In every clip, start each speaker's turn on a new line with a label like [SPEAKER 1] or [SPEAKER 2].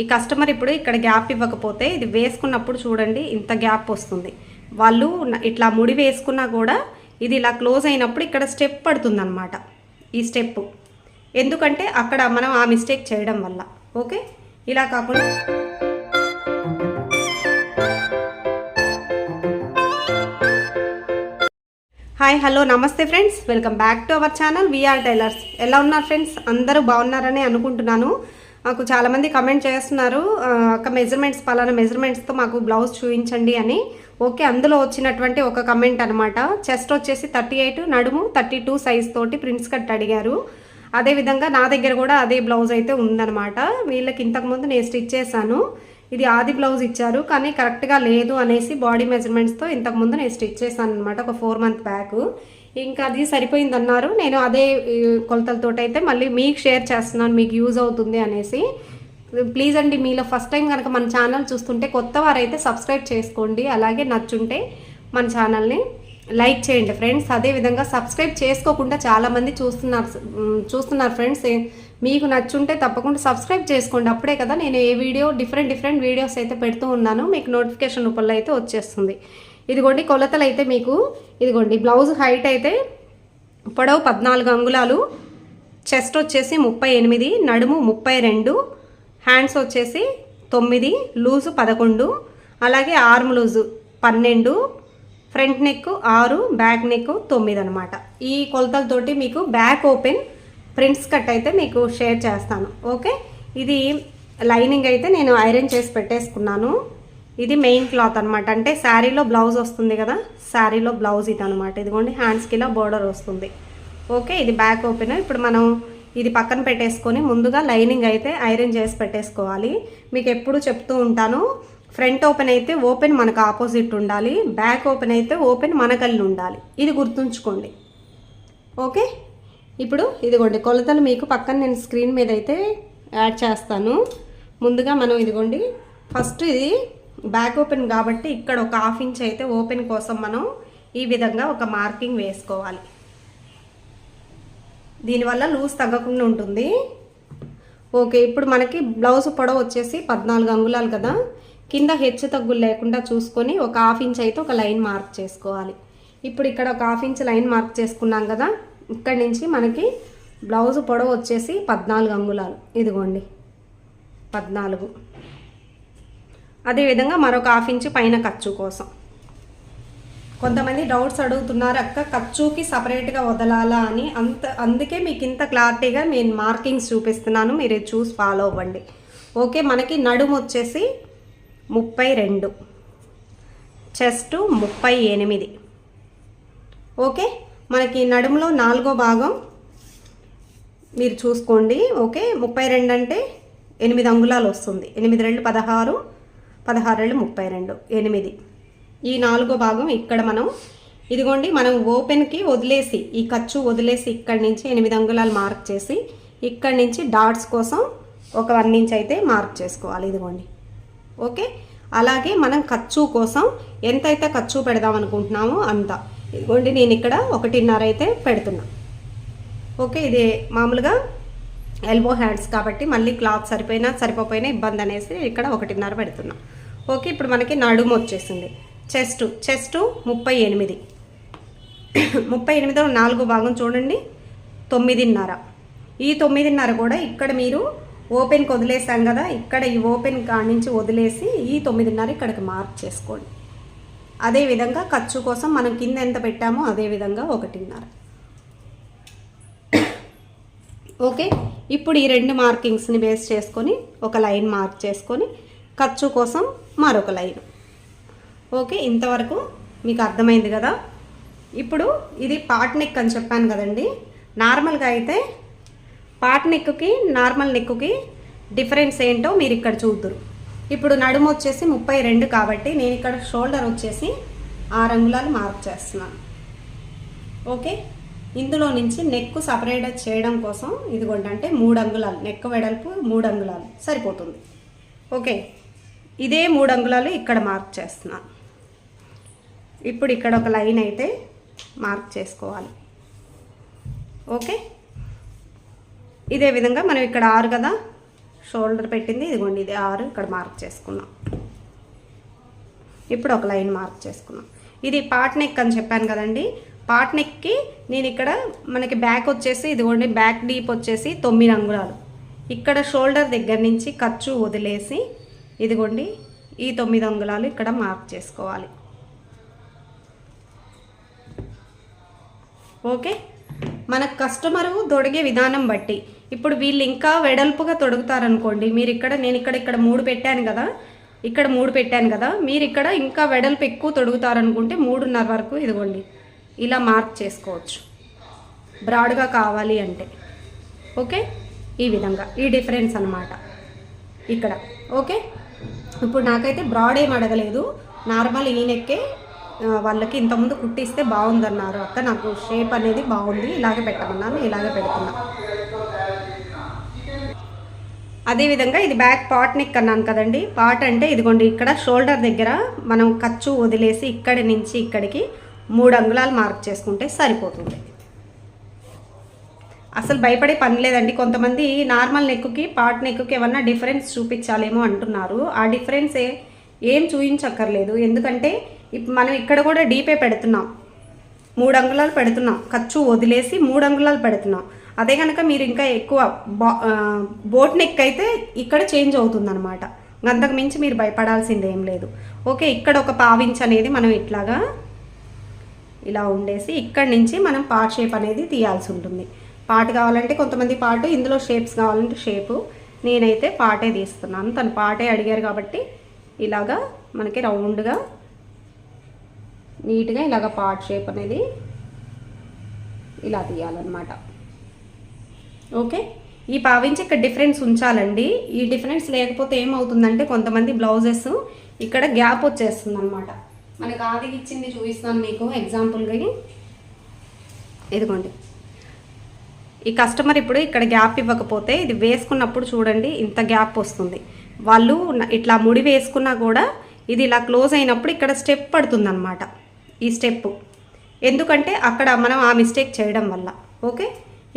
[SPEAKER 1] ఈ కస్టమర్ ఇప్పుడు ఇక్కడ గ్యాప్ ఇవ్వకపోతే ఇది వేసుకున్నప్పుడు చూడండి ఇంత గ్యాప్ వస్తుంది. వాళ్ళు ఇట్లా ముడి వేసుకున్నా కూడా ఇది ఇలా క్లోజ్ అయినప్పుడు ఇక్కడ స్టెప్ పడుతుంది అనమాట ఈ స్టెప్ ఎందుకంటే అక్కడ మనం ఆ మిస్టేక్ చేయడం వల్ల. ఓకే? ఇలా కాకుండా hi hello namaste friends. Welcome back to our channel. VR tailors. ఎలా ఉన్నారు ఫ్రెండ్స్? అందరూ బాగున్నారని అనుకుంటున్నాను. మాకు చాలామంది కమెంట్ చేస్తున్నారు ఒక మెజర్మెంట్స్ పలానా మెజర్మెంట్స్తో మాకు బ్లౌజ్ చూపించండి అని. ఓకే అందులో వచ్చినటువంటి ఒక కమెంట్ అనమాట చెస్ట్ వచ్చేసి థర్టీ ఎయిట్ నడుము థర్టీ టూ సైజ్ తోటి ప్రిన్స్ కట్ అడిగారు. అదేవిధంగా నా దగ్గర కూడా అదే బ్లౌజ్ అయితే ఉందన్నమాట. వీళ్ళకి ఇంతకుముందు నేను స్టిచ్ చేశాను. ఇది ఆది బ్లౌజ్ ఇచ్చారు కానీ కరెక్ట్గా లేదు అనేసి బాడీ మెజర్మెంట్స్తో ఇంతకుముందు నేను స్టిచ్ చేశాను అనమాట ఒక ఫోర్ మంత్ బ్యాక్ ఇంకా అది సరిపోయింది అన్నారు నేను అదే కొలతలతో అయితే మళ్ళీ మీకు షేర్ చేస్తున్నాను మీకు యూజ్ అవుతుంది అనేసి. ప్లీజ్ అండి మీలో ఫస్ట్ టైం కనుక మన ఛానల్ చూస్తుంటే కొత్త వారైతే సబ్స్క్రైబ్ చేసుకోండి. అలాగే నచ్చుంటే మన ఛానల్ని లైక్ చేయండి ఫ్రెండ్స్. అదేవిధంగా సబ్స్క్రైబ్ చేసుకోకుండా చాలామంది చూస్తున్నారు చూస్తున్నారు ఫ్రెండ్స్. మీకు నచ్చుంటే తప్పకుండా సబ్స్క్రైబ్ చేసుకోండి. అప్పుడే కదా నేను ఏ వీడియో డిఫరెంట్ డిఫరెంట్ వీడియోస్ అయితే పెడుతూ ఉన్నాను. మీకు నోటిఫికేషన్ రూపంలో అయితే వచ్చేస్తుంది. ఇదిగోండి కొలతలు అయితే మీకు ఇదిగోండి బ్లౌజ్ హైట్ అయితే పొడవు పద్నాలుగు అంగుళాలు చెస్ట్ వచ్చేసి ముప్పై ఎనిమిది నడుము ముప్పై రెండు హ్యాండ్స్ వచ్చేసి తొమ్మిది లూజు పదకొండు అలాగే ఆర్మ్ లూజు పన్నెండు ఫ్రంట్ నెక్ ఆరు బ్యాక్ నెక్ తొమ్మిది అనమాట ఈ కొలతలతోటి మీకు బ్యాక్ ఓపెన్ ప్రింట్స్ కట్ అయితే మీకు షేర్ చేస్తాను ఓకే? ఇది లైనింగ్ అయితే నేను ఐరన్ చేసి పెట్టేసుకున్నాను. ఇది మెయిన్ క్లాత్ అనమాట అంటే శారీలో బ్లౌజ్ వస్తుంది కదా? శారీలో బ్లౌజ్ ఇది అనమాట ఇదిగోండి హ్యాండ్స్కి ఇలా బోర్డర్ వస్తుంది. ఓకే ఇది బ్యాక్ ఓపెన్ ఇప్పుడు మనం ఇది పక్కన పెట్టేసుకొని ముందుగా లైనింగ్ అయితే ఐరన్ చేసి పెట్టేసుకోవాలి. మీకు ఎప్పుడు చెప్తూ ఉంటాను ఫ్రంట్ ఓపెన్ అయితే ఓపెన్ మనకు ఆపోజిట్ ఉండాలి బ్యాక్ ఓపెన్ అయితే ఓపెన్ మనకల్లి ఉండాలి ఇది గుర్తుంచుకోండి. ఓకే ఇప్పుడు ఇదిగోండి కొలతలు మీకు పక్కన నేను స్క్రీన్ మీద అయితే యాడ్ చేస్తాను. ముందుగా మనం ఇదిగోండి ఫస్ట్ ఇది బ్యాక్ ఓపెన్ కాబట్టి ఇక్కడ ఒక హాఫ్ ఇంచ్ అయితే ఓపెన్ కోసం మనం ఈ విధంగా ఒక మార్కింగ్ వేసుకోవాలి. దీనివల్ల లూజ్ తగ్గకుండా ఉంటుంది. ఓకే ఇప్పుడు మనకి బ్లౌజ్ పొడవు వచ్చేసి పద్నాలుగు అంగుళాలు కదా. కింద హెచ్చు తగ్గులు లేకుండా చూసుకొని ఒక హాఫ్ ఇంచ్ అయితే ఒక లైన్ మార్క్ చేసుకోవాలి. ఇప్పుడు ఇక్కడ ఒక హాఫ్ ఇంచ్ లైన్ మార్క్ చేసుకున్నాం కదా. ఇక్కడి నుంచి మనకి బ్లౌజ్ పొడవు వచ్చేసి పద్నాలుగు అంగుళాలు. ఇదిగోండి పద్నాలుగు. అదేవిధంగా మరొక హాఫ్ ఇంచ్ పైన ఖర్చు కోసం. కొంతమంది డౌట్స్ అడుగుతున్నారు అక్క ఖర్చుకి సపరేట్గా వదలాలా? అని. అంత అందుకే మీకు ఇంత క్లారిటీగా నేను మార్కింగ్స్ చూపిస్తున్నాను. మీరు చూసి ఫాలో అవ్వండి. ఓకే మనకి నడుము వచ్చేసి ముప్పై రెండు. చెస్ట్ ముప్పై ఎనిమిది. ఓకే మనకి నడుములో నాలుగో భాగం మీరు చూసుకోండి. ఓకే ముప్పై రెండు అంటే ఎనిమిది అంగుళాలు వస్తుంది. ఎనిమిది రెండు పదహారు పదహారు ముప్పై రెండు ఎనిమిది. ఈ నాలుగో భాగం ఇక్కడ మనం ఇదిగోండి మనం ఓపెన్కి వదిలేసి ఈ ఖర్చు వదిలేసి ఇక్కడి నుంచి ఎనిమిది అంగుళాలు మార్క్ చేసి ఇక్కడి నుంచి డాట్స్ కోసం ఒక వన్ ఇంచ్ అయితే మార్క్ చేసుకోవాలి ఇదిగోండి. ఓకే? అలాగే మనం ఖర్చు కోసం ఎంతైతే ఖర్చు పెడదాం అనుకుంటున్నామో అంత. ఇదిగోండి నేను ఇక్కడ ఒకటిన్నర అయితే పెడుతున్నా. ఓకే? ఇది మామూలుగా ఎల్బో హ్యాండ్స్ కాబట్టి మళ్ళీ క్లాత్ సరిపోయినా సరిపోయినా ఇబ్బంది అనేసి ఇక్కడ ఒకటిన్నర పెడుతున్నా. ఓకే ఇప్పుడు మనకి నడుము వచ్చేసింది. చెస్ట్ చెస్ట్ ముప్పై ఎనిమిది. ముప్పై ఎనిమిదిలో నాలుగు భాగం చూడండి. తొమ్మిదిన్నర. ఈ తొమ్మిదిన్నర కూడా ఇక్కడ మీరు ఓపెన్కి వదిలేసాం కదా ఇక్కడ ఈ ఓపెన్ కాడి నుంచి వదిలేసి ఈ తొమ్మిదిన్నర ఇక్కడికి మార్క్ చేసుకోండి. అదేవిధంగా ఖర్చు కోసం మనం కింద ఎంత పెట్టామో అదే విధంగా ఒకటిన్నర. ఓకే ఇప్పుడు ఈ రెండు మార్కింగ్స్ని బేస్ చేసుకొని ఒక లైన్ మార్క్ చేసుకొని ఖర్చు కోసం మరొక లైన్. ఓకే ఇంతవరకు మీకు అర్థమైంది కదా? ఇప్పుడు ఇది పాట్ నెక్ అని చెప్పాను కదండి. నార్మల్గా అయితే పాట్ నెక్కి నార్మల్ నెక్కి డిఫరెన్స్ ఏంటో మీరు ఇక్కడ చూద్దురు. ఇప్పుడు నడుము వచ్చేసి ముప్పై రెండు కాబట్టి నేను ఇక్కడ షోల్డర్ వచ్చేసి ఆరు అంగుళాలు మార్క్ చేస్తున్నాను. ఓకే ఇందులో నుంచి నెక్ సపరేట్ చేయడం కోసం ఇదిగోండి అంటే మూడు అంగుళాలు నెక్ వెడల్పు మూడు అంగుళాలు సరిపోతుంది. ఓకే ఇదే మూడు అంగుళాలు ఇక్కడ మార్క్ చేస్తున్నాను ఇప్పుడు ఇక్కడ ఒక లైన్ అయితే మార్క్ చేసుకోవాలి. ఓకే? ఇదే విధంగా మనం ఇక్కడ ఆరు కదా? షోల్డర్ పెట్టింది ఇదిగోండి ఇది ఆరు ఇక్కడ మార్క్ చేసుకున్నాం. ఇప్పుడు ఒక లైన్ మార్క్ చేసుకున్నాం. ఇది పాట్ నెక్ అని చెప్పాను కదండి. పాట్ నెక్కి నేను ఇక్కడ మనకి బ్యాక్ వచ్చేసి ఇదిగోండి బ్యాక్ డీప్ వచ్చేసి తొమ్మిది అంగుళాలు. ఇక్కడ షోల్డర్ దగ్గర నుంచి ఖర్చు వదిలేసి ఇదిగోండి ఈ తొమ్మిది అంగుళాలు ఇక్కడ మార్క్ చేసుకోవాలి. ఓకే? మన కస్టమరు తొడిగే విధానం బట్టి. ఇప్పుడు వీళ్ళు ఇంకా వెడల్పుగా తొడుగుతారనుకోండి మీరు ఇక్కడ నేను ఇక్కడ ఇక్కడ మూడు పెట్టాను కదా ఇక్కడ మూడు పెట్టాను కదా మీరు ఇక్కడ ఇంకా వెడల్పు ఎక్కువ తొడుగుతారనుకుంటే మూడున్నర వరకు ఇదిగోండి ఇలా మార్క్ చేసుకోవచ్చు. బ్రాడ్గా కావాలి అంటే. ఓకే? ఈ విధంగా ఈ డిఫరెన్స్ అనమాట ఇక్కడ ఓకే? ఇప్పుడు నాకైతే బ్రాడ్ ఏం అడగలేదు. నార్మల్ ఈ నెక్కే వాళ్ళకి ఇంతకుముందు కుట్టిస్తే బాగుందన్నారు. అక్క నాకు షేప్ అనేది బాగుంది. ఇలాగే పెట్టమన్నాను ఇలాగే పెడుతున్నా. అదేవిధంగా ఇది బ్యాక్ పాట్ నెక్ అన్నాను కదండి. పార్ట్ అంటే ఇదిగోండి ఇక్కడ షోల్డర్ దగ్గర మనం ఖర్చు వదిలేసి ఇక్కడి నుంచి ఇక్కడికి మూడు అంగుళాలు మార్క్ చేసుకుంటే సరిపోతుంది. అసలు భయపడే పని లేదండి. కొంతమంది నార్మల్ నెక్కి పాట్ నెక్కి ఏమన్నా డిఫరెన్స్ చూపించాలేమో అంటున్నారు. ఆ డిఫరెన్స్ ఏ- ఏం చూపించక్కర్లేదు ఎందుకంటే ఇప్ మనం ఇక్కడ కూడా డీపే పెడుతున్నాం. మూడు అంగుళాలు పెడుతున్నాం. ఖర్చు వదిలేసి మూడు అంగుళాలు పెడుతున్నాం. అదే కనుక మీరు ఇంకా ఎక్కువ బా బోట్ నెక్ అయితే ఇక్కడ చేంజ్ అవుతుంది అనమాట అంతకు మించి మీరు భయపడాల్సింది ఏం లేదు. ఓకే ఇక్కడ ఒక పావించ్ అనేది మనం ఇట్లాగా ఇలా ఉండేసి ఇక్కడి నుంచి మనం పార్ట్ షేప్ అనేది తీయాల్సి ఉంటుంది. పాట కావాలంటే కొంతమంది పాటు ఇందులో షేప్స్ కావాలంటే షేపు నేనైతే పాటే తీస్తున్నాను. తను పాటే అడిగారు కాబట్టి ఇలాగా మనకి రౌండ్గా నీట్గా ఇలాగ పార్ట్ షేప్ అనేది ఇలా తీయాలన్నమాట. ఓకే? ఈ పావించి ఇక్కడ డిఫరెన్స్ ఉంచాలండి. ఈ డిఫరెన్స్ లేకపోతే ఏమవుతుందంటే కొంతమంది బ్లౌజెస్ ఇక్కడ గ్యాప్ వచ్చేస్తుంది అనమాట మనకి ఆది ఇచ్చింది చూపిస్తాను మీకు ఎగ్జాంపుల్గా ఇదిగోండి. ఈ కస్టమర్ ఇప్పుడు ఇక్కడ గ్యాప్ ఇవ్వకపోతే ఇది వేసుకున్నప్పుడు చూడండి ఇంత గ్యాప్ వస్తుంది. వాళ్ళు ఇట్లా ముడి వేసుకున్నా కూడా ఇది ఇలా క్లోజ్ అయినప్పుడు ఇక్కడ స్టెప్ పడుతుందన్నమాట. ఈ స్టెప్ ఎందుకంటే అక్కడ మనం ఆ మిస్టేక్ చేయడం వల్ల. ఓకే?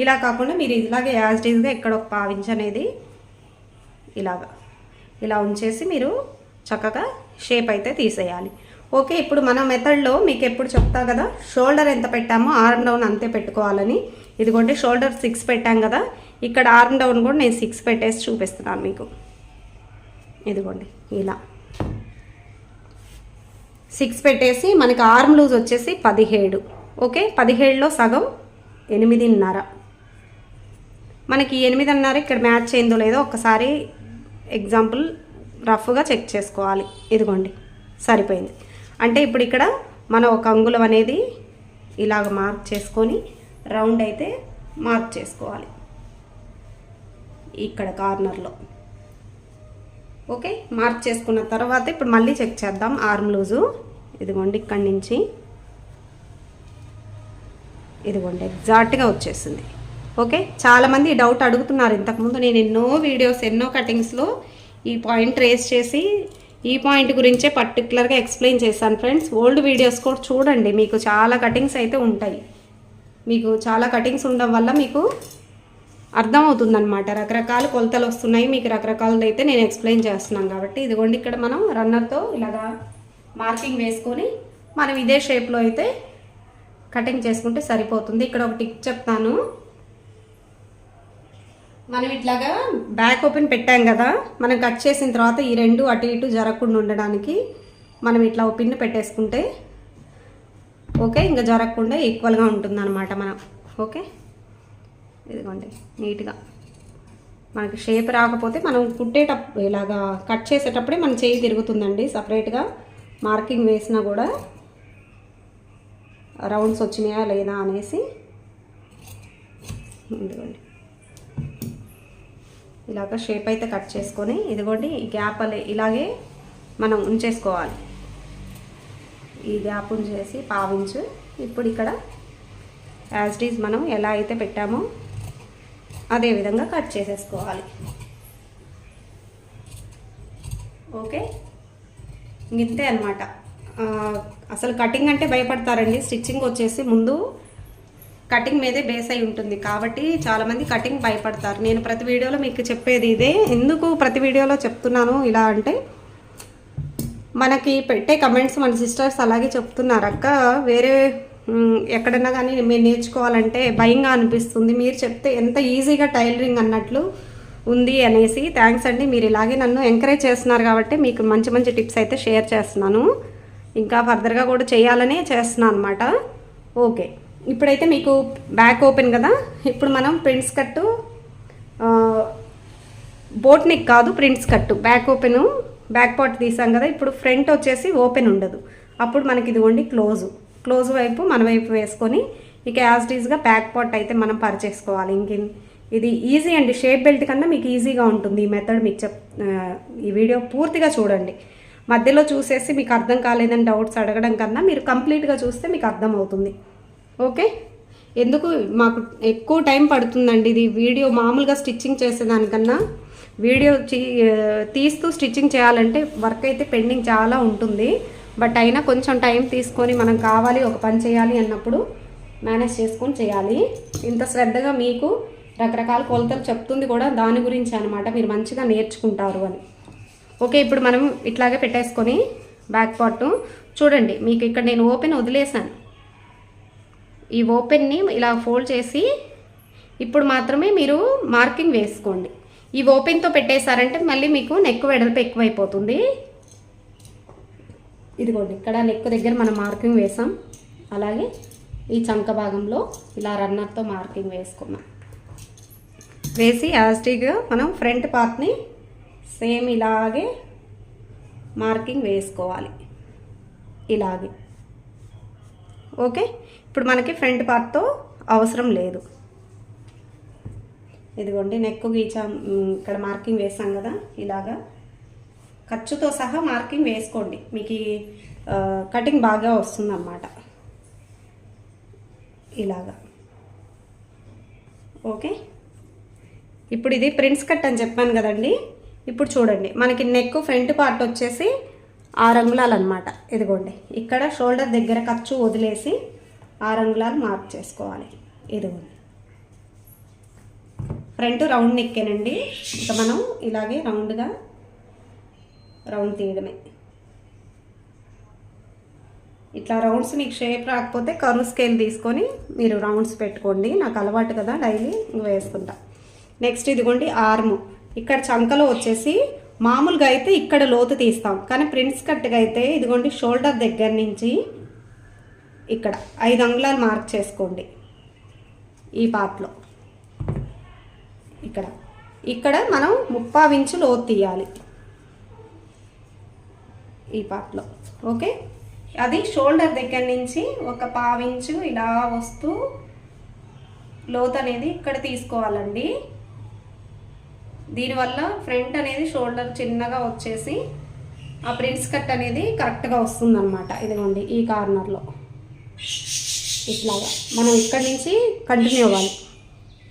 [SPEAKER 1] ఇలా కాకుండా మీరు ఇలాగే యాజ్ డీజ్గా ఇక్కడ ఒక పావించ్ అనేది ఇలాగా. ఇలా ఉంచేసి మీరు చక్కగా షేప్ అయితే తీసేయాలి. ఓకే? ఇప్పుడు మన మెథడ్లో మీకు ఎప్పుడు చెప్తా కదా? షోల్డర్ ఎంత పెట్టామో ఆర్మ్ డౌన్ అంతే పెట్టుకోవాలని. ఇదిగోండి షోల్డర్ సిక్స్ పెట్టాం కదా. ఇక్కడ ఆర్మ్ డౌన్ కూడా నేను సిక్స్ పెట్టేసి చూపిస్తున్నాను మీకు. ఇదిగోండి ఇలా. సిక్స్ పెట్టేసి మనకి ఆర్మ్ లూజ్ వచ్చేసి పదిహేడు. ఓకే పదిహేడులో సగం ఎనిమిదిన్నర. మనకి ఎనిమిదిన్నర ఇక్కడ మ్యాచ్ అయిందో లేదో ఒకసారి ఎగ్జాంపుల్ రఫ్గా చెక్ చేసుకోవాలి. ఇదిగోండి సరిపోయింది. అంటే ఇప్పుడు ఇక్కడ మనం ఒక అంగుళం అనేది ఇలాగ మార్క్ చేసుకొని రౌండ్ అయితే మార్క్ చేసుకోవాలి. ఇక్కడ కార్నర్లో ఓకే మార్క్ చేసుకున్న తర్వాత ఇప్పుడు మళ్ళీ చెక్ చేద్దాం. Arm loose. ఇదిగోండి ఇక్కడి నుంచి. ఇదిగోండి ఎగ్జాక్ట్గా వచ్చేసింది. ఓకే చాలామంది డౌట్ అడుగుతున్నారు. ఇంతకుముందు నేను ఎన్నో వీడియోస్ ఎన్నో కటింగ్స్లో ఈ పాయింట్ రేస్ చేసి ఈ పాయింట్ గురించే పర్టికులర్గా ఎక్స్ప్లెయిన్ చేశాను. ఫ్రెండ్స్ ఓల్డ్ వీడియోస్ కూడా చూడండి. మీకు చాలా కటింగ్స్ అయితే ఉంటాయి. మీకు చాలా కటింగ్స్ ఉండడం వల్ల మీకు అర్థమవుతుందనమాట రకరకాల కొలతలు వస్తున్నాయి. మీకు రకరకాలది అయితే నేను ఎక్స్ప్లెయిన్ చేస్తున్నాను కాబట్టి ఇదిగోండి ఇక్కడ మనం రన్నర్తో ఇలాగా మార్కింగ్ వేసుకొని మనం ఇదే షేప్లో అయితే కటింగ్ చేసుకుంటే సరిపోతుంది. ఇక్కడ ఒక టిక్ చెప్తాను. మనం ఇట్లాగా బ్యాక్ ఓపెన్ పెట్టాం కదా. మనం కట్ చేసిన తర్వాత ఈ రెండు అటు ఇటు జరగకుండా ఉండడానికి మనం ఇట్లా ఓపెన్ పెట్టేసుకుంటే ఓకే? ఇంకా జరగకుండా ఈక్వల్గా ఉంటుందన్నమాట మనం. ఓకే? ఇదిగోండి నీట్గా. మనకి షేప్ రాకపోతే మనం కుట్టేటప్పుడు ఇలాగా కట్ చేసేటప్పుడే మన చేయి తిరుగుతుందండి. సపరేట్గా మార్కింగ్ వేసినా కూడా రౌండ్స్ వచ్చినాయా లేదా అనేసి. ఇదిగోండి. ఇలాగ షేప్ అయితే కట్ చేసుకొని ఇదిగోండి ఈ గ్యాప్ ఇలాగే మనం ఉంచేసుకోవాలి. ఈ గ్యాప్ చేసి పావించు. ఇప్పుడు ఇక్కడ యాజ్ డీజ్ మనం ఎలా అయితే పెట్టామో అదే విధంగా కట్ చేసేసుకోవాలి. ఓకే? ఇంతే అనమాట అసలు కటింగ్ అంటే భయపడతారండి. స్టిచ్చింగ్ వచ్చేసి ముందు కటింగ్ మీదే బేస్ అయి ఉంటుంది. కాబట్టి చాలామంది కటింగ్ భయపడతారు. నేను ప్రతి వీడియోలో మీకు చెప్పేది ఇదే. ఎందుకు ప్రతి వీడియోలో చెప్తున్నాను ఇలా అంటే మనకి పెట్టే కమెంట్స్ మన సిస్టర్స్ అలాగే చెప్తున్నారు అక్క వేరే ఎక్కడన్నా కానీ మీరు నేర్చుకోవాలంటే భయంగా అనిపిస్తుంది. మీరు చెప్తే ఎంత ఈజీగా టైలరింగ్ అన్నట్లు ఉంది అనేసి థ్యాంక్స్ అండి. మీరు ఇలాగే నన్ను ఎంకరేజ్ చేస్తున్నారు కాబట్టి మీకు మంచి మంచి టిప్స్ అయితే షేర్ చేస్తున్నాను. ఇంకా ఫర్దర్గా కూడా చేయాలనే చేస్తున్నాను అనమాట ఓకే ఇప్పుడైతే మీకు బ్యాక్ ఓపెన్ కదా? ఇప్పుడు మనం ప్రింట్స్ కట్టు బోట్నిక్ కాదు ప్రింట్స్ కట్టు బ్యాక్ ఓపెను బ్యాక్ పార్ట్ తీసాం కదా ఇప్పుడు ఫ్రంట్ వచ్చేసి ఓపెన్ ఉండదు. అప్పుడు మనకి ఇదిగోండి క్లోజ్. క్లోజ్ వైపు మన వైపు వేసుకొని ఇక యాజ్ ఈజ్గా బ్యాక్ పార్ట్ అయితే మనం పరిచేసుకోవాలి. ఇంక ఇది ఈజీ అండి. షేప్ బెల్ట్ కన్నా మీకు ఈజీగా ఉంటుంది ఈ మెథడ్ మీకు చెప్ ఈ వీడియో పూర్తిగా చూడండి. మధ్యలో చూసేసి మీకు అర్థం కాలేదని డౌట్స్ అడగడం కన్నా మీరు కంప్లీట్గా చూస్తే మీకు అర్థం అవుతుంది. ఓకే ఎందుకు మాకు ఎక్కువ టైం పడుతుందండి ఇది. వీడియో మామూలుగా స్టిచ్చింగ్ చేసేదానికన్నా వీడియో తీస్తూ స్టిచ్చింగ్ చేయాలంటే వర్క్ అయితే పెండింగ్ చాలా ఉంటుంది. బట్ అయినా కొంచెం టైం తీసుకొని మనం కావాలి ఒక పని చేయాలి అన్నప్పుడు మేనేజ్ చేసుకొని చేయాలి. ఇంత శ్రద్ధగా మీకు రకరకాల కొలతలు చెప్తుంది కూడా దాని గురించి అనమాట మీరు మంచిగా నేర్చుకుంటారు అని. ఓకే ఇప్పుడు మనం ఇట్లాగే పెట్టేసుకొని బ్యాక్ పార్ట్. చూడండి మీకు ఇక్కడ నేను ఓపెన్ వదిలేసాను ఈ ఓపెన్ని ఇలా ఫోల్డ్ చేసి ఇప్పుడు మాత్రమే మీరు మార్కింగ్ వేసుకోండి. ఈ ఓపెన్తో పెట్టేశారంటే మళ్ళీ మీకు నెక్ వెడల్పు ఎక్కువైపోతుంది. ఇదిగోండి ఇక్కడ నెక్ దగ్గర మనం మార్కింగ్ వేసాం. అలాగే ఈ చంక భాగంలో ఇలా రన్నర్తో మార్కింగ్ వేసుకున్నాం. వేసి యాస్టిక్గా మనం ఫ్రంట్ పార్ట్ని సేమ్ ఇలాగే మార్కింగ్ వేసుకోవాలి. ఇలాగే. ఓకే? ఇప్పుడు మనకి ఫ్రంట్ పార్ట్తో అవసరం లేదు. ఇదిగోండి నెక్ గీచాం ఇక్కడ మార్కింగ్ వేసాం కదా ఇలాగా. ఖర్చుతో సహా మార్కింగ్ వేసుకోండి. మీకు కటింగ్ బాగా వస్తుంది అన్నమాట ఇలాగా. ఓకే? ఇప్పుడు ఇది ప్రింట్స్ కట్ అని చెప్పాను కదండి. ఇప్పుడు చూడండి మనకి నెక్ ఫ్రంట్ పార్ట్ వచ్చేసి ఆరు అంగుళాలన్నమాట. ఇదిగోండి ఇక్కడ షోల్డర్ దగ్గర ఖర్చు వదిలేసి ఆరు అంగుళాలు మార్క్ చేసుకోవాలి. ఇదిగోండి. ఫ్రంట్ రౌండ్ నెక్కేనండి. ఇంకా మనం ఇలాగే రౌండ్గా రౌండ్ తీయడమే. ఇట్లా రౌండ్స్ మీకు షేప్ రాకపోతే కరువు స్కేల్ తీసుకొని మీరు రౌండ్స్ పెట్టుకోండి. నాకు అలవాటు కదా డైలీ ఇంక వేసుకుంటా. నెక్స్ట్ ఇదిగోండి ఆర్మ్. ఇక్కడ చంకలో వచ్చేసి మామూలుగా అయితే ఇక్కడ లోతు తీస్తాం. కానీ ప్రింట్స్ కట్గా అయితే ఇదిగోండి షోల్డర్ దగ్గర నుంచి ఇక్కడ ఐదు అంగుళాలు మార్క్ చేసుకోండి. ఈ పార్ట్లో ఇక్కడ. ఇక్కడ మనం ముప్పావించు లోతు తీయాలి. ఈ పార్ట్లో. ఓకే? అది షోల్డర్ దగ్గర నుంచి ఒక పావించు ఇలా వస్తూ లోత్ అనేది ఇక్కడ తీసుకోవాలండి. దీనివల్ల ఫ్రంట్ అనేది షోల్డర్ చిన్నగా వచ్చేసి ఆ ప్రిన్స్ కట్ అనేది కరెక్ట్గా వస్తుందన్నమాట. ఇదిగోండి ఈ కార్నర్లో. ఇట్లాగా. మనం ఇక్కడి నుంచి కంటిన్యూ అవ్వాలి.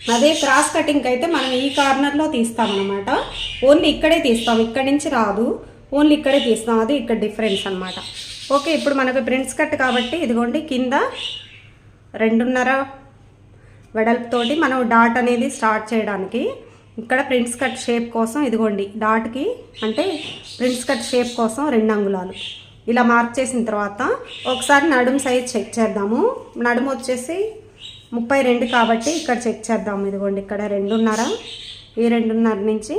[SPEAKER 1] అదే క్రాస్ కటింగ్ అయితే మనం ఈ కార్నర్లో తీస్తామన్నమాట ఓన్లీ ఇక్కడే తీస్తాం ఇక్కడి నుంచి రాదు. ఓన్లీ ఇక్కడే తీస్తాం అది ఇక్కడ డిఫరెన్స్ అనమాట ఓకే ఇప్పుడు మనకు ప్రింట్స్ కట్ కాబట్టి ఇదిగోండి కింద రెండున్నర వెడల్పుతోటి మనం డాట్ అనేది స్టార్ట్ చేయడానికి ఇక్కడ ప్రింట్స్ కట్ షేప్ కోసం ఇదిగోండి డాట్కి అంటే ప్రింట్స్ కట్ షేప్ కోసం రెండు అంగుళాలు. ఇలా మార్క్ చేసిన తర్వాత ఒకసారి నడుము సైజ్ చెక్ చేద్దాము. నడుము వచ్చేసి ముప్పై రెండు కాబట్టి ఇక్కడ చెక్ చేద్దాం. ఇదిగోండి ఇక్కడ రెండున్నర. ఈ రెండున్నర నుంచి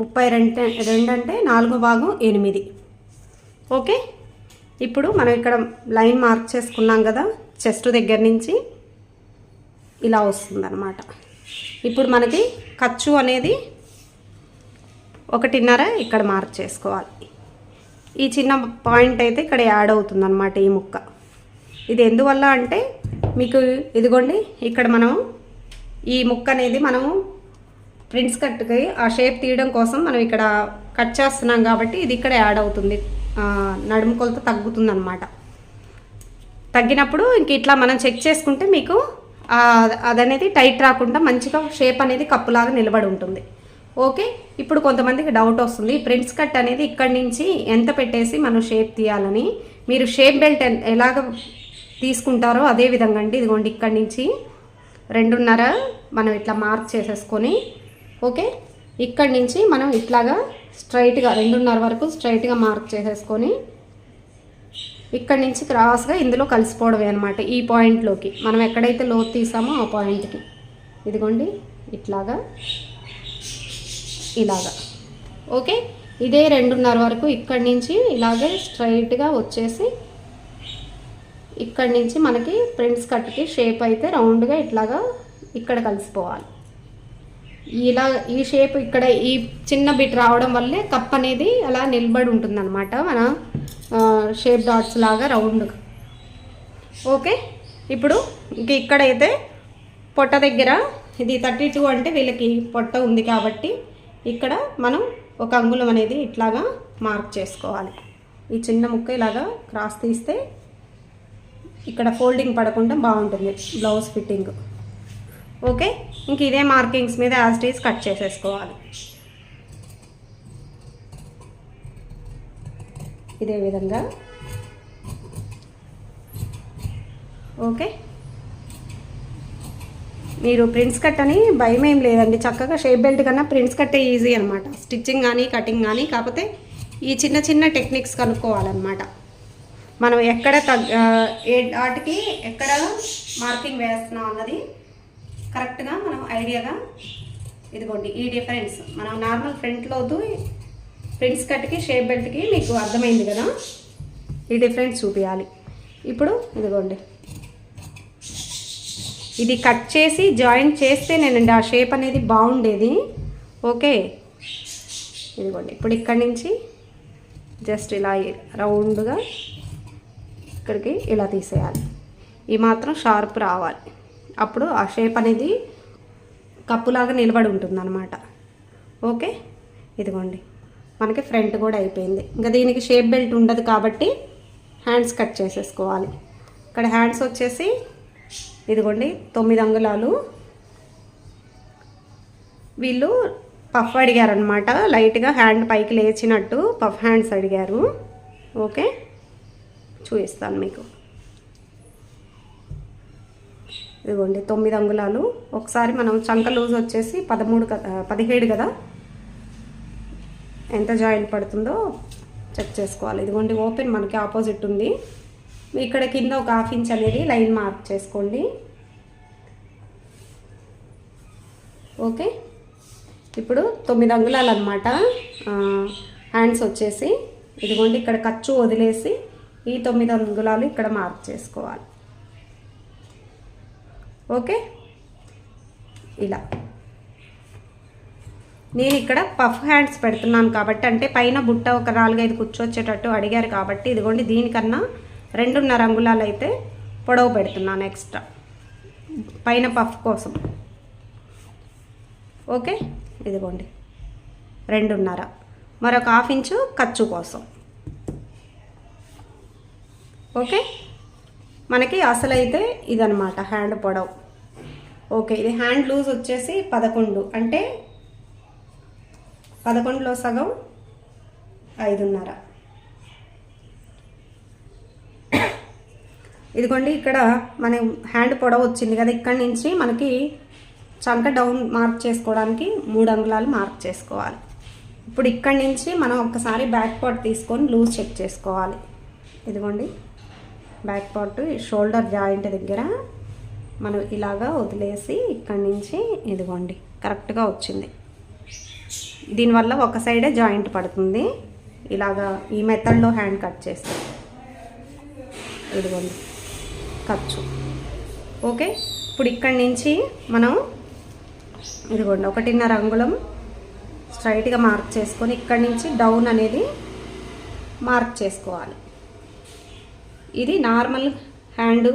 [SPEAKER 1] ముప్పై రెండు రెండు అంటే నాలుగో భాగం ఎనిమిది. ఓకే? ఇప్పుడు మనం ఇక్కడ లైన్ మార్క్ చేసుకున్నాం కదా చెస్ట్ దగ్గర నుంచి ఇలా వస్తుందన్నమాట. ఇప్పుడు మనకి ఖర్చు అనేది ఒకటిన్నర ఇక్కడ మార్క్ చేసుకోవాలి. ఈ చిన్న పాయింట్ అయితే ఇక్కడ యాడ్ అవుతుందన్నమాట ఈ ముక్క. ఇది ఎందువల్ల అంటే మీకు ఇదిగోండి ఇక్కడ మనం ఈ ముక్క అనేది మనము ప్రింట్స్ కట్కి ఆ షేప్ తీయడం కోసం మనం ఇక్కడ కట్ చేస్తున్నాం కాబట్టి ఇది ఇక్కడ యాడ్ అవుతుంది. నడుము కొలత తగ్గుతుంది అనమాట తగ్గినప్పుడు ఇంక ఇట్లా మనం చెక్ చేసుకుంటే మీకు అదనేది టైట్ రాకుండా మంచిగా షేప్ అనేది కప్పులాగా నిలబడి ఉంటుంది. ఓకే? ఇప్పుడు కొంతమందికి డౌట్ వస్తుంది ప్రింట్స్ కట్ అనేది ఇక్కడి నుంచి ఎంత పెట్టేసి మనం షేప్ తీయాలని? మీరు షేప్ బెల్ట్ ఎలాగ తీసుకుంటారో అదే విధంగా అండి. ఇదిగోండి ఇక్కడి నుంచి రెండున్నర మనం ఇట్లా మార్క్ చేసేసుకొని ఓకే? ఇక్కడి నుంచి మనం ఇట్లాగా స్ట్రైట్గా రెండున్నర వరకు స్ట్రైట్గా మార్క్ చేసేసుకొని ఇక్కడి నుంచి క్రాస్గా ఇందులో కలిసిపోవడమే అనమాట ఈ పాయింట్లోకి. మనం ఎక్కడైతే లోతు తీసామో ఆ పాయింట్కి. ఇదిగోండి ఇట్లాగా ఇలాగా. ఓకే? ఇదే రెండున్నర వరకు ఇక్కడి నుంచి ఇలాగే స్ట్రైట్గా వచ్చేసి ఇక్కడి నుంచి మనకి ప్రింట్స్ కట్కి షేప్ అయితే రౌండ్గా ఇట్లాగా ఇక్కడ కలిసిపోవాలి. ఇలా ఈ షేప్ ఇక్కడ ఈ చిన్న బిట్ రావడం వల్లే కప్ అనేది అలా నిలబడి ఉంటుందన్నమాట మన షేప్ డాట్స్ లాగా రౌండ్గా. ఓకే? ఇప్పుడు ఇంక ఇక్కడైతే పొట్ట దగ్గర ఇది థర్టీ టూ అంటే వీళ్ళకి పొట్ట ఉంది కాబట్టి ఇక్కడ మనం ఒక అంగుళం అనేది ఇట్లాగా మార్క్ చేసుకోవాలి. ఈ చిన్న ముక్క ఇలాగా క్రాస్ తీస్తే ఇక్కడ ఫోల్డింగ్ పడకుండా బాగుంటుంది బ్లౌజ్ ఫిట్టింగ్. ఓకే? ఇంక ఇదే మార్కింగ్స్ మీద యాజ్ కట్ చేసేసుకోవాలి. ఇదే విధంగా. ఓకే? మీరు ప్రింట్స్ కట్ అని భయం ఏం లేదండి. చక్కగా షేప్ బెల్ట్ కన్నా ప్రింట్స్ కట్టే ఈజీ అనమాట స్టిచ్చింగ్ కానీ కటింగ్ కానీ కాకపోతే ఈ చిన్న చిన్న టెక్నిక్స్ కనుక్కోవాలన్నమాట. మనం ఎక్కడ తగ్గ ఏ డాట్కి ఎక్కడ మార్కింగ్ వేస్తున్నాం అన్నది కరెక్ట్గా మనం ఐడియాగా ఇదిగోండి ఈ డిఫరెన్స్. మనం నార్మల్ ఫ్రంట్లోదు ఫ్రంట్స్ కట్కి షేప్ బెల్ట్కి మీకు అర్థమైంది కదా? ఈ డిఫరెన్స్ చూపించాలి ఇప్పుడు ఇదిగోండి. ఇది కట్ చేసి జాయింట్ చేస్తేనేనండి ఆ షేప్ అనేది బాగుండేది. ఓకే? ఇదిగోండి ఇప్పుడు ఇక్కడి నుంచి జస్ట్ ఇలా రౌండ్గా ఇక్కడికి ఇలా తీసేయాలి. ఈ మాత్రం షార్ప్ రావాలి. అప్పుడు ఆ షేప్ అనేది కప్పులాగా నిలబడి ఉంటుంది అనమాట ఓకే? ఇదిగోండి. మనకి ఫ్రంట్ కూడా అయిపోయింది. ఇంకా దీనికి షేప్ బెల్ట్ ఉండదు కాబట్టి హ్యాండ్స్ కట్ చేసేసుకోవాలి. ఇక్కడ హ్యాండ్స్ వచ్చేసి ఇదిగోండి తొమ్మిది అంగుళాలు. వీళ్ళు పఫ్ అడిగారు అనమాట లైట్గా హ్యాండ్ పైకి లేచినట్టు పఫ్ హ్యాండ్స్ అడిగారు. ఓకే? చూపిస్తాను మీకు. ఇదిగోండి తొమ్మిది అంగుళాలు. ఒకసారి మనం చంక లూజ్ వచ్చేసి పదమూడు కదా పదిహేడు కదా? ఎంత జాయింట్ పడుతుందో చెక్ చేసుకోవాలి. ఇదిగోండి ఓపెన్ మనకి ఆపోజిట్ ఉంది. ఇక్కడ కింద ఒక హాఫ్ ఇంచ్ అనేది లైన్ మార్క్ చేసుకోండి. ఓకే? ఇప్పుడు తొమ్మిది అంగుళాలు అనమాట హ్యాండ్స్ వచ్చేసి ఇదిగోండి ఇక్కడ ఖర్చు వదిలేసి ఈ తొమ్మిది అంగుళాలు ఇక్కడ మార్క్ చేసుకోవాలి. ఓకే? ఇలా. నేను ఇక్కడ పఫ్ హ్యాండ్స్ పెడుతున్నాను కాబట్టి అంటే పైన బుట్ట ఒక నాలుగైదు కూర్చొచ్చేటట్టు అడిగారు కాబట్టి ఇదిగోండి దీనికన్నా రెండున్నర అంగుళాలు అయితే పొడవు పెడుతున్నాను ఎక్స్ట్రా. పైన పఫ్ కోసం. ఓకే? ఇదిగోండి. రెండున్నర. మరొక హాఫ్ ఇంచు ఖర్చు కోసం. ఓకే? మనకి అసలైతే ఇదనమాట హ్యాండ్ పొడవు. ఓకే ఇది హ్యాండ్ లూజ్ వచ్చేసి పదకొండు. అంటే పదకొండులో సగం ఐదున్నర. ఇదిగోండి ఇక్కడ మన హ్యాండ్ పొడవు వచ్చింది కదా ఇక్కడి నుంచి మనకి చంక డౌన్ మార్క్ చేసుకోవడానికి మూడు అంగుళాలు మార్క్ చేసుకోవాలి. ఇప్పుడు ఇక్కడి నుంచి మనం ఒక్కసారి బ్యాక్ పార్ట్ తీసుకొని లూజ్ చెక్ చేసుకోవాలి. ఇదిగోండి. బ్యాక్ పార్ట్ షోల్డర్ జాయింట్ దగ్గర మనం ఇలాగా వదిలేసి ఇక్కడి నుంచి ఇదిగోండి కరెక్ట్గా వచ్చింది. దీనివల్ల ఒక సైడే జాయింట్ పడుతుంది. ఇలాగా ఈ మెథడ్లో హ్యాండ్ కట్ చేస్తే. ఇదిగోండి ఖర్చు. ఓకే? ఇప్పుడు ఇక్కడి నుంచి మనం ఇదిగోండి ఒకటిన్నర అంగుళం స్ట్రైట్గా మార్క్ చేసుకొని ఇక్కడి నుంచి డౌన్ అనేది మార్క్ చేసుకోవాలి. ఇది నార్మల్ హ్యాండ్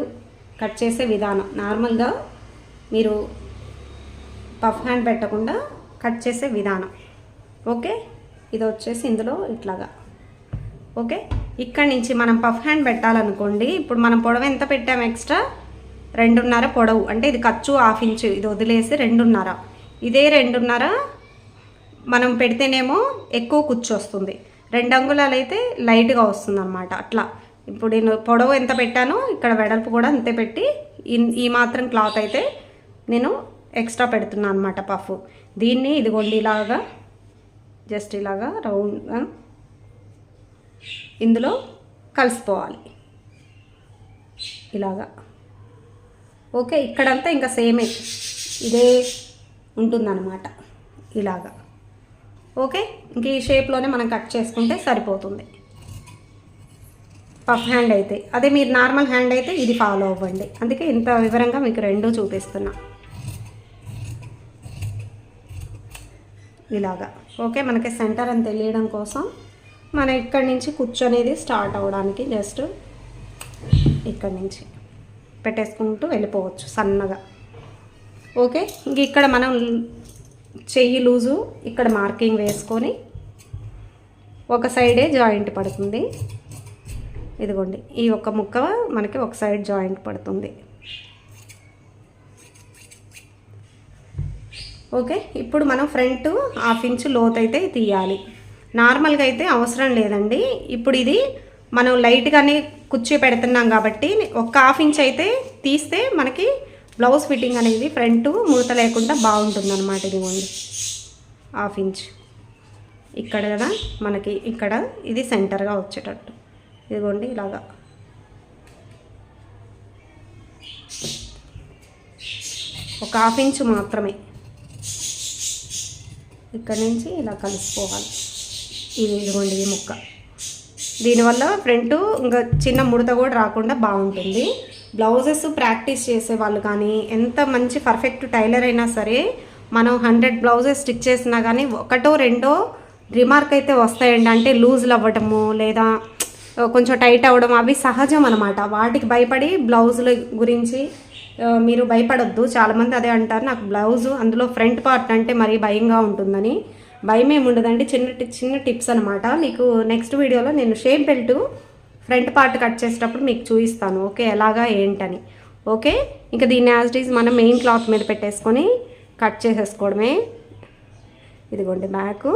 [SPEAKER 1] కట్ చేసే విధానం. నార్మల్గా మీరు పఫ్ హ్యాండ్ పెట్టకుండా కట్ చేసే విధానం. ఓకే? ఇది వచ్చేసి ఇందులో ఇట్లాగా. ఓకే? ఇక్కడ నుంచి మనం పఫ్ హ్యాండ్ పెట్టాలనుకోండి ఇప్పుడు మనం పొడవు ఎంత పెట్టాము ఎక్స్ట్రా? రెండున్నర పొడవు. అంటే ఇది ఖర్చు హాఫ్ ఇంచు. ఇది వదిలేసి రెండున్నర. ఇదే రెండున్నర మనం పెడితేనేమో ఎక్కువ కుచ్చు వస్తుంది. రెండు అంగుళాలు అయితే లైట్గా వస్తుంది అనమాట అట్లా. ఇప్పుడు నేను పొడవు ఎంత పెట్టానో ఇక్కడ వెడల్పు కూడా అంతే పెట్టి ఈ మాత్రం క్లాత్ అయితే నేను ఎక్స్ట్రా పెడుతున్నాను అనమాట పఫ్. దీన్ని ఇదిగోండి ఇలాగా జస్ట్ ఇలాగా రౌండ్గా ఇందులో కలిసిపోవాలి. ఇలాగా. ఓకే ఇక్కడంతా ఇంకా సేమే. ఇదే ఉంటుందన్నమాట. ఇలాగా. ఓకే ఇంక ఈ షేప్లోనే మనం కట్ చేసుకుంటే సరిపోతుంది. పఫ్ హ్యాండ్ అయితే. అదే మీరు నార్మల్ హ్యాండ్ అయితే ఇది ఫాలో అవ్వండి. అందుకే ఇంత వివరంగా మీకు రెండూ చూపిస్తున్నా. ఇలాగా. ఓకే మనకి సెంటర్ అని తెలియడం కోసం మనం ఇక్కడి నుంచి కూర్చొనేది స్టార్ట్ అవ్వడానికి జస్ట్ ఇక్కడి నుంచి పెట్టేసుకుంటూ వెళ్ళిపోవచ్చు సన్నగా. ఓకే ఇంక ఇక్కడ మనం చెయ్యి లూజు ఇక్కడ మార్కింగ్ వేసుకొని ఒక సైడే జాయింట్ పడుతుంది. ఇదిగోండి ఈ ఒక్క ముక్క మనకి ఒక సైడ్ జాయింట్ పడుతుంది. ఓకే ఇప్పుడు మనం ఫ్రంట్ హాఫ్ ఇంచ్ లోత్ అయితే తీయాలి. నార్మల్గా అయితే అవసరం లేదండి. ఇప్పుడు ఇది మనం లైట్గానే కుర్చీ పెడుతున్నాం కాబట్టి ఒక హాఫ్ ఇంచ్ అయితే తీస్తే మనకి బ్లౌజ్ ఫిట్టింగ్ అనేది ఫ్రంట్ ముడత లేకుండా బాగుంటుంది అనమాట ఇదిగోండి. Half inch. ఇక్కడ కదా మనకి ఇక్కడ ఇది సెంటర్గా వచ్చేటట్టు. ఇదిగోండి ఇలాగా. ఒక హాఫ్ ఇంచ్ మాత్రమే. ఇక్కడ నుంచి ఇలా కలిసిపోవాలి. ఇది ఇదిగోండి ఈ ముక్క. దీనివల్ల ఫ్రంట్ ఇంకా చిన్న ముడత కూడా రాకుండా బాగుంటుంది. బ్లౌజెస్ ప్రాక్టీస్ చేసే వాళ్ళు కానీ ఎంత మంచి పర్ఫెక్ట్ టైలర్ అయినా సరే మనం హండ్రెడ్ బ్లౌజెస్ స్టిచ్ చేసినా కానీ ఒకటో రెండో రిమార్క్ అయితే వస్తాయండి. అంటే లూజ్లు అవ్వటము లేదా కొంచెం టైట్ అవ్వడం అవి సహజం అనమాట వాటికి భయపడి బ్లౌజుల గురించి మీరు భయపడొద్దు. చాలామంది అదే అంటారు నాకు బ్లౌజు అందులో ఫ్రంట్ పార్ట్ అంటే మరీ భయంగా ఉంటుందని. భయం ఏమి ఉండదండి చిన్న చిన్న టిప్స్ అనమాట మీకు నెక్స్ట్ వీడియోలో నేను shape belt front part cut చేసేటప్పుడు మీకు చూపిస్తాను. ఓకే ఎలాగా ఏంటని. ఓకే? ఇంకా దీన్ని యాజ్ ఇట్ ఈజ్ మనం మెయిన్ క్లాత్ మీద పెట్టేసుకొని కట్ చేసేసుకోవడమే. ఇదిగోండి బ్యాక్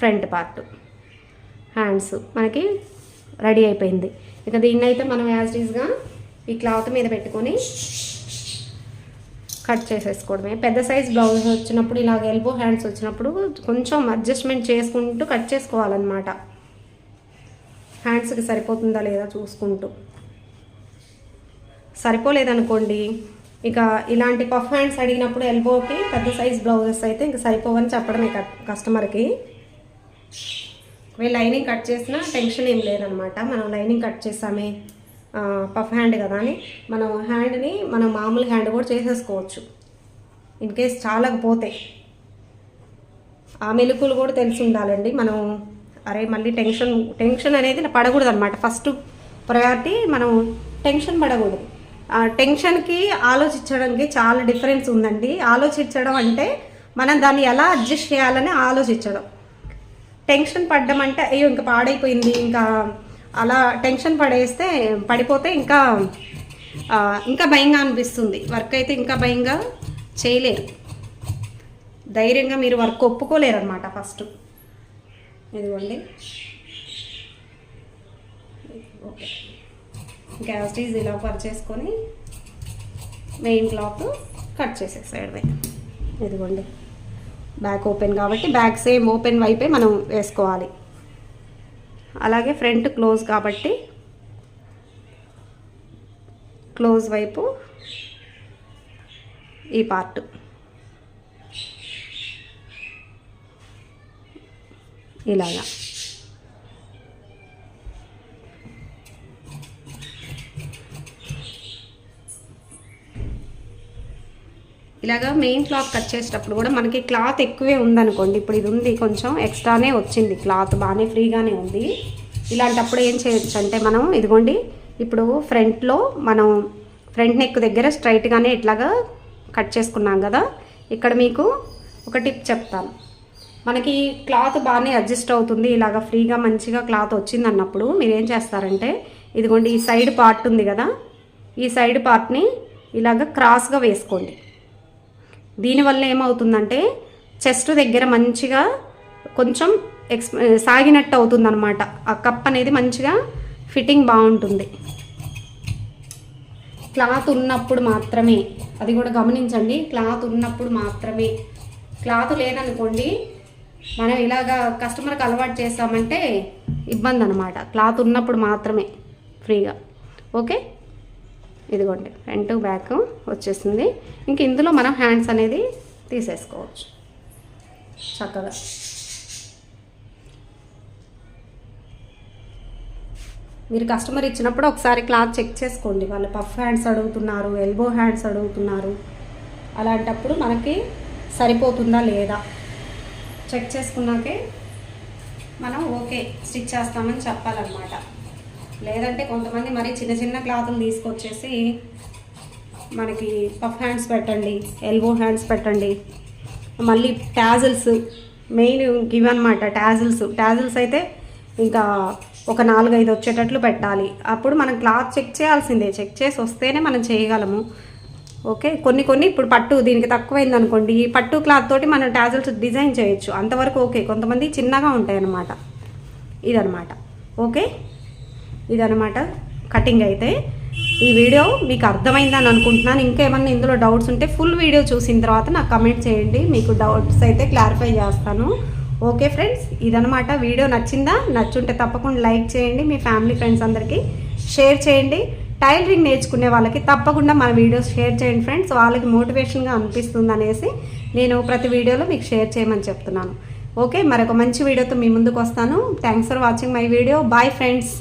[SPEAKER 1] ఫ్రంట్ పార్ట్. హ్యాండ్స్ మనకి రెడీ అయిపోయింది. ఇక దీన్ని అయితే మనం యాజ్ ఈజ్గా ఈ క్లాత్ మీద పెట్టుకొని కట్ చేసేసుకోవడమే. పెద్ద సైజ్ బ్లౌజ్ వచ్చినప్పుడు ఇలాగ ఎల్బో హ్యాండ్స్ వచ్చినప్పుడు కొంచెం అడ్జస్ట్మెంట్ చేసుకుంటూ కట్ చేసుకోవాలన్నమాట. హ్యాండ్స్కి సరిపోతుందా లేదా చూసుకుంటూ. సరిపోలేదనుకోండి ఇక ఇలాంటి పఫ్ హ్యాండ్స్ అడిగినప్పుడు ఎల్బోకి పెద్ద సైజ్ బ్లౌజెస్ అయితే ఇంక సరిపోవని చెప్పడమే కస్టమర్కి వీళ్ళు లైనింగ్ కట్ చేసినా టెన్షన్ ఏం లేదనమాట. మనం లైనింగ్ కట్ చేసామే పఫ్ హ్యాండ్ కదా అని. మనం హ్యాండ్ని మనం మామూలు హ్యాండ్ కూడా చేసేసుకోవచ్చు. ఇన్ కేస్ చాలకపోతే. ఆ మెలుకులు కూడా తెలిసి ఉండాలండి. మనం అరే మళ్ళీ టెన్షన్ టెన్షన్ అనేది పడకూడదు అనమాట ఫస్ట్ ప్రయారిటీ మనం టెన్షన్ పడకూడదు. ఆ టెన్షన్కి ఆలోచించడానికి చాలా డిఫరెన్స్ ఉందండి. ఆలోచించడం అంటే మనం దాన్ని ఎలా అడ్జస్ట్ చేయాలని ఆలోచించడం. టెన్షన్ పడ్డం అంటే అయ్యో ఇంకా పాడైపోయింది ఇంకా అలా టెన్షన్ పడేస్తే పడిపోతే ఇంకా ఇంకా భయంగా అనిపిస్తుంది. వర్క్ అయితే ఇంకా భయంగా చేయలేరు. ధైర్యంగా మీరు వర్క్ ఒప్పుకోలేరు అనమాట ఫస్ట్. ఇదిగోండి. ఓకే. గ్యాస్ యాస్టీజ్ ఇలా పరిచేసుకొని మెయిన్ క్లాత్ కట్ చేసేసాడు ఇదిగోండి. బ్యాక్ ఓపెన్ కాబట్టి బ్యాక్ సేమ్ ఓపెన్ వైపే మనం వేసుకోవాలి. అలాగే ఫ్రంట్ క్లోజ్ కాబట్టి క్లోజ్ వైపు ఈ పార్ట్. ఇలాగా. ఇలాగా మెయిన్ క్లాత్ కట్ చేసేటప్పుడు కూడా మనకి క్లాత్ ఎక్కువే ఉందనుకోండి. ఇప్పుడు ఇది ఉంది కొంచెం ఎక్స్ట్రానే వచ్చింది క్లాత్ బాగానే ఫ్రీగానే ఉంది. ఇలాంటప్పుడు ఏం చేయొచ్చు అంటే మనం ఇదిగోండి ఇప్పుడు ఫ్రంట్లో మనం ఫ్రంట్ నెక్ దగ్గర స్ట్రైట్గానే ఇట్లాగా కట్ చేసుకున్నాం కదా. ఇక్కడ మీకు ఒక టిప్ చెప్తాను. మనకి క్లాత్ బాగానే అడ్జస్ట్ అవుతుంది ఇలాగ ఫ్రీగా మంచిగా క్లాత్ వచ్చింది అన్నప్పుడు మీరు ఏం చేస్తారంటే ఇదిగోండి ఈ సైడ్ పార్ట్ ఉంది కదా ఈ సైడ్ పార్ట్ని ఇలాగ క్రాస్గా వేసుకోండి. దీనివల్ల ఏమవుతుందంటే చెస్ట్ దగ్గర మంచిగా కొంచెం ఎక్స్ సాగినట్టు అవుతుంది ఆ కప్ అనేది మంచిగా ఫిట్టింగ్ బాగుంటుంది. క్లాత్ ఉన్నప్పుడు మాత్రమే అది కూడా గమనించండి క్లాత్ ఉన్నప్పుడు మాత్రమే. క్లాత్ లేదనుకోండి మనం ఇలాగా కస్టమర్కి అలవాటు చేసామంటే ఇబ్బంది అనమాట క్లాత్ ఉన్నప్పుడు మాత్రమే ఫ్రీగా. ఓకే? ఇదిగోండి ఫ్రంట్ బ్యాక్ వచ్చేసింది. ఇంక ఇందులో మనం హ్యాండ్స్ అనేది తీసేసుకోవచ్చు. చక్కగా. మీరు కస్టమర్ ఇచ్చినప్పుడు ఒకసారి క్లాత్ చెక్ చేసుకోండి. వాళ్ళు పఫ్ హ్యాండ్స్ అడుగుతున్నారు ఎల్బో హ్యాండ్స్ అడుగుతున్నారు. అలాంటప్పుడు మనకి సరిపోతుందా లేదా? చెక్ చేసుకున్నాకే మనం ఓకే స్టిచ్ చేస్తామని చెప్పాలన్నమాట. లేదంటే కొంతమంది మరి చిన్న చిన్న క్లాతులు తీసుకొచ్చేసి మనకి పఫ్ హ్యాండ్స్ పెట్టండి ఎల్బో హ్యాండ్స్ పెట్టండి. మళ్ళీ ట్యాజిల్స్ మెయిన్ ఇవన్నమాట ట్యాజిల్స్ ట్యాజిల్స్ అయితే ఇంకా ఒక నాలుగైదు వచ్చేటట్లు పెట్టాలి. అప్పుడు మనం క్లాత్ చెక్ చేయాల్సిందే. చెక్ చేసి వస్తేనే మనం చేయగలము. ఓకే? కొన్ని కొన్ని ఇప్పుడు పట్టు దీనికి తక్కువైంది అనుకోండి. ఈ పట్టు క్లాత్ తోటి మనం టాజిల్స్ డిజైన్ చేయొచ్చు. అంతవరకు ఓకే. కొంతమంది చిన్నగా ఉంటాయి అన్నమాట ఇదనమాట ఓకే? ఇదనమాట కటింగ్ అయితే. ఈ వీడియో మీకు అర్థమైందని అనుకుంటున్నాను. ఇంకా ఏమన్నా ఇందులో డౌట్స్ ఉంటే ఫుల్ వీడియో చూసిన తర్వాత నాకు కమెంట్ చేయండి. మీకు డౌట్స్ అయితే క్లారిఫై చేస్తాను. ఓకే ఫ్రెండ్స్ ఇదనమాట వీడియో నచ్చిందా? నచ్చుంటే తప్పకుండా లైక్ చేయండి. మీ ఫ్యామిలీ ఫ్రెండ్స్ అందరికీ షేర్ చేయండి. టైలరింగ్ నేర్చుకునే వాళ్ళకి తప్పకుండా మన వీడియోస్ షేర్ చేయండి ఫ్రెండ్స్ వాళ్ళకి మోటివేషన్గా అనిపిస్తుంది అనేసి నేను ప్రతి వీడియోలో మీకు షేర్ చేయమని చెప్తున్నాను. ఓకే మరొక మంచి వీడియోతో మీ ముందుకు వస్తాను. Thanks for watching my video bye friends